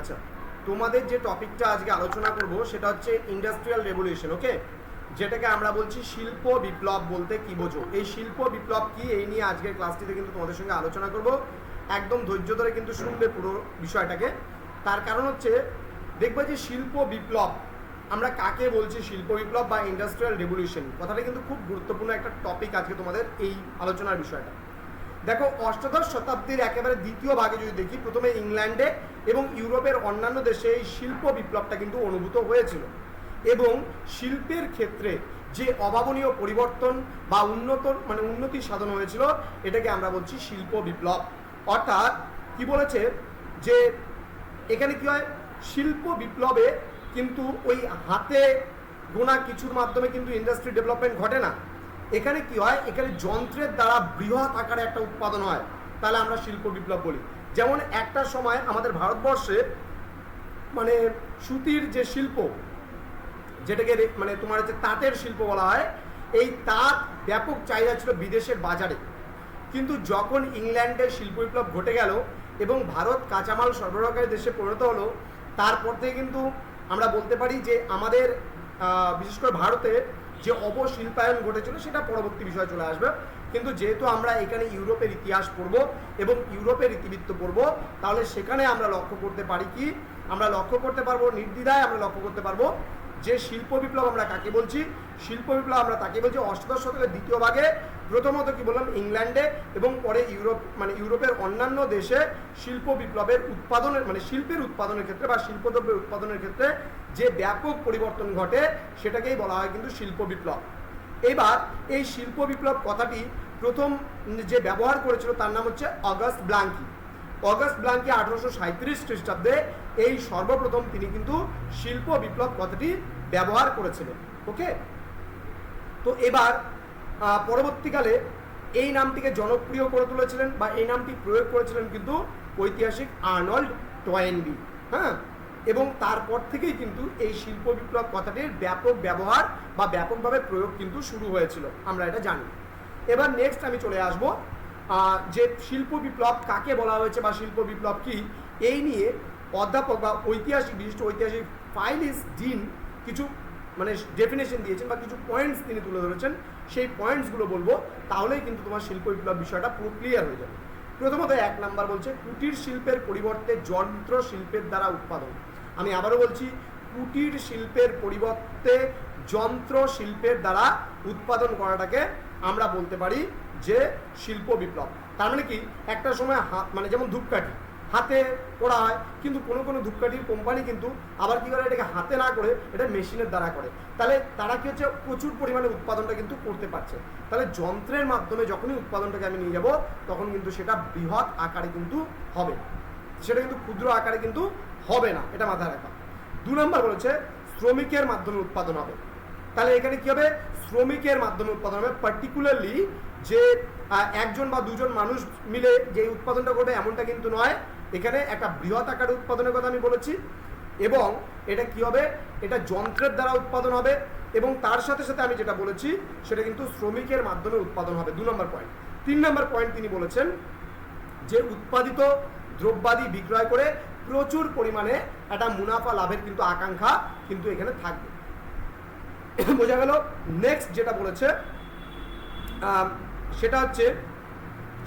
আচ্ছা তোমাদের যে টপিকটা আজকে আলোচনা করব, সেটা হচ্ছে ইন্ডাস্ট্রিয়াল রেভলিউশন ওকে যেটাকে আমরা বলছি শিল্প বিপ্লব বলতে কি বোঝো? এই শিল্প বিপ্লব কি? এই নিয়ে আজকের ক্লাসটিতে কিন্তু তোমাদের সঙ্গে আলোচনা করব। একদম ধৈর্য ধরে কিন্তু শুনবে পুরো বিষয়টাকে। তার কারণ হচ্ছে, দেখবে যে শিল্প বিপ্লব, আমরা কাকে বলছি শিল্প বিপ্লব বা ইন্ডাস্ট্রিয়াল রেভলিউশন কথাটা কিন্তু খুব গুরুত্বপূর্ণ একটা টপিক আজকে তোমাদের এই আলোচনার বিষয়টা। দেখো, অষ্টাদশ শতাব্দীর একেবারে দ্বিতীয় ভাগে যদি দেখি, প্রথমে ইংল্যান্ডে এবং ইউরোপের অন্যান্য দেশে এই শিল্প বিপ্লবটা কিন্তু অনুভূত হয়েছিল। এবং শিল্পের ক্ষেত্রে যে অভাবনীয় পরিবর্তন বা উন্নত মানে উন্নতি সাধন হয়েছিল, এটাকে আমরা বলছি শিল্প বিপ্লব। অর্থাৎ কি বলেছে? যে এখানে কি হয়? শিল্প বিপ্লবে কিন্তু ওই হাতে গোনা কিছুর মাধ্যমে কিন্তু ইন্ডাস্ট্রি ডেভেলপমেন্ট ঘটে না। এখানে কি হয়? এখানে যন্ত্রের দ্বারা বৃহৎ আকারে একটা উৎপাদন হয়। তাহলে আমরা শিল্প বিপ্লব বলি। যেমন একটা সময় আমাদের ভারতবর্ষে মানে সুতির যে শিল্প, যেটাকে মানে তোমার হচ্ছে তাঁতের শিল্প বলা হয়, এই তাঁত ব্যাপক চাহিদা ছিল বিদেশের বাজারে। কিন্তু যখন ইংল্যান্ডের শিল্প বিপ্লব ঘটে গেল এবং ভারত কাঁচামাল সরবরাহকারী দেশে পরিণত হলো, তারপর থেকে কিন্তু আমরা বলতে পারি যে আমাদের বিশেষ করে ভারতে যে অবশিল্পায়ন ঘটেছিল সেটা পরবর্তী বিষয়ে চলে আসবে। কিন্তু যেহেতু আমরা এখানে ইউরোপের ইতিহাস পড়ব এবং ইউরোপের ইতিবৃত্ত পড়ব, তাহলে সেখানে আমরা লক্ষ্য করতে পারি কি? আমরা লক্ষ্য করতে পারব নির্দ্বিধায় আমরা লক্ষ্য করতে পারব যে শিল্প বিপ্লব আমরা কাকে বলছি? শিল্প বিপ্লব আমরা তাকে বলছি অষ্টাদশ শতকের দ্বিতীয় ভাগে। প্রথমত কি বললাম? ইংল্যান্ডে এবং পরে ইউরোপ মানে ইউরোপের অন্যান্য দেশে শিল্প বিপ্লবের উৎপাদনের মানে শিল্পের উৎপাদনের ক্ষেত্রে বা শিল্পদ্রব্যের উৎপাদনের ক্ষেত্রে যে ব্যাপক পরিবর্তন ঘটে, সেটাকেই বলা হয় কিন্তু শিল্প বিপ্লব। এবার এই শিল্প বিপ্লব কথাটি প্রথম যে ব্যবহার করেছিল তার নাম হচ্ছে অগাস্ট ব্লাঙ্কি। অগাস্ট ব্লাঙ্কি আঠারোশো সাঁত্রিশ খ্রিস্টাব্দে এই সর্বপ্রথম তিনি কিন্তু শিল্প বিপ্লব কথাটি ব্যবহার করেছিলেন। ওকে? তো এবার পরবর্তীকালে এই নামটিকে জনপ্রিয় করে তুলেছিলেন বা এই নামটি প্রয়োগ করেছিলেন কিন্তু ঐতিহাসিক আর্নল্ড টয়েনবি হ্যাঁ? এবং তারপর থেকেই কিন্তু এই শিল্প বিপ্লব কথাটির ব্যাপক ব্যবহার বা ব্যাপকভাবে প্রয়োগ কিন্তু শুরু হয়েছিল। আমরা এটা জানি। এবার নেক্সট আমি চলে আসব যে শিল্প বিপ্লব, কাকে বলা হয়েছে বা শিল্প বিপ্লব কি, এই নিয়ে অধ্যাপক বা ঐতিহাসিক, বিশিষ্ট ঐতিহাসিক ফাইলিস ডিন কিছু মানে ডেফিনেশন দিয়েছেন বা কিছু পয়েন্টস তিনি তুলে ধরেছেন। সেই পয়েন্টসগুলো বলব, তাহলেই কিন্তু তোমার শিল্প বিপ্লব বিষয়টা পুরো ক্লিয়ার হয়ে যাবে। প্রথমত এক নাম্বার বলছে, কুটির শিল্পের পরিবর্তে যন্ত্র শিল্পের দ্বারা উৎপাদন। আমি আবারও বলছি, কুটির শিল্পের পরিবর্তে যন্ত্র শিল্পের দ্বারা উৎপাদন করাটাকে আমরা বলতে পারি যে শিল্প বিপ্লব। তার মানে কি? একটা সময় হাত মানে যেমন ধূপকাঠি, হাতে করা হয় কিন্তু কোনো কোনো ধূপকাঠির কোম্পানি কিন্তু আবার কি করে? এটাকে হাতে না করে, এটা মেশিনের দ্বারা করে। তাহলে তারা কি হচ্ছে? প্রচুর পরিমাণে উৎপাদনটা কিন্তু করতে পারছে। তাহলে যন্ত্রের মাধ্যমে যখনই উৎপাদনটাকে আমি নিয়ে যাব, তখন কিন্তু সেটা বৃহৎ আকারে কিন্তু হবে। সেটা কিন্তু ক্ষুদ্র আকারে কিন্তু হবে না। এটা মাথায় রাখা দু নম্বর বলেছে, শ্রমিকের মাধ্যমে উৎপাদন হবে। তাহলে এখানে কি হবে? শ্রমিকের মাধ্যমে উৎপাদন হবে। পার্টিকুলারলি যে একজন বা দুজন মানুষ মিলে যে উৎপাদনটা করবে এমনটা কিন্তু নয়। এখানে একটা বৃহৎ আকারে উৎপাদনের কথা আমি বলেছি এবং এটা কি হবে? এটা যন্ত্রের দ্বারা উৎপাদন হবে এবং তার সাথে সাথে আমি যেটা বলেছি, সেটা কিন্তু শ্রমিকের মাধ্যমে উৎপাদন হবে। দু নম্বর পয়েন্ট তিন নম্বর পয়েন্ট তিনি বলেছেন যে উৎপাদিত দ্রব্যাদি বিক্রয় করে প্রচুর পরিমাণে একটা মুনাফা লাভের কিন্তু আকাঙ্ক্ষা কিন্তু এখানে থাকবে। বোঝা গেল নেক্সট যেটা বলেছে সেটা হচ্ছে,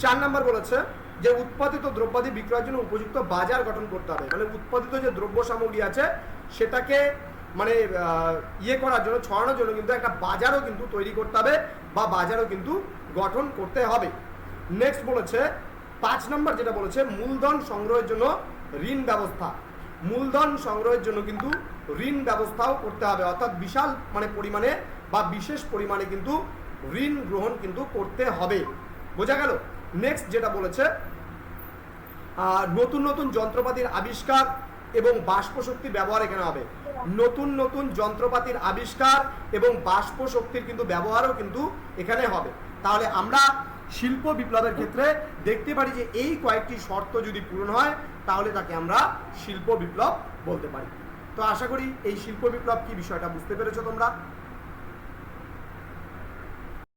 চার নাম্বার বলেছে যে উৎপাদিত দ্রব্যাদি বিক্রয়ের জন্য উপযুক্ত বাজার গঠন করতে হবে। মানে উৎপাদিত যে দ্রব্য সামগ্রী আছে, সেটাকে মানে ইয়ে করার জন্য, ছড়ানোর জন্য কিন্তু একটা বাজারও কিন্তু তৈরি করতে হবে বা বাজারও কিন্তু গঠন করতে হবে। নেক্সট বলেছে, পাঁচ নম্বর যেটা বলেছে, মূলধন সংগ্রহের জন্য ঋণ ব্যবস্থা। মূলধন সংগ্রহের জন্য কিন্তু ঋণ ব্যবস্থাও করতে হবে। অর্থাৎ বিশাল মানে পরিমাণে বা বিশেষ পরিমাণে কিন্তু ঋণ গ্রহণ কিন্তু করতে হবে। বোঝা গেল? নেক্সট যেটা বলেছে নতুন নতুন যন্ত্রপাতির আবিষ্কার এবং বাষ্প শক্তির ব্যবহার এখানে হবে। নতুন নতুন যন্ত্রপাতির আবিষ্কার এবং বাষ্প শক্তির কিন্তু ব্যবহারও কিন্তু এখানে হবে। তাহলে আমরা শিল্প বিপ্লবের ক্ষেত্রে দেখতে পারি যে এই কয়েকটি শর্ত যদি পূরণ হয় তাহলে তাকে আমরা শিল্প বিপ্লব বলতে পারি। তো আশা করি এই শিল্প বিপ্লব কি বিষয়টা বুঝতে পেরেছ তোমরা?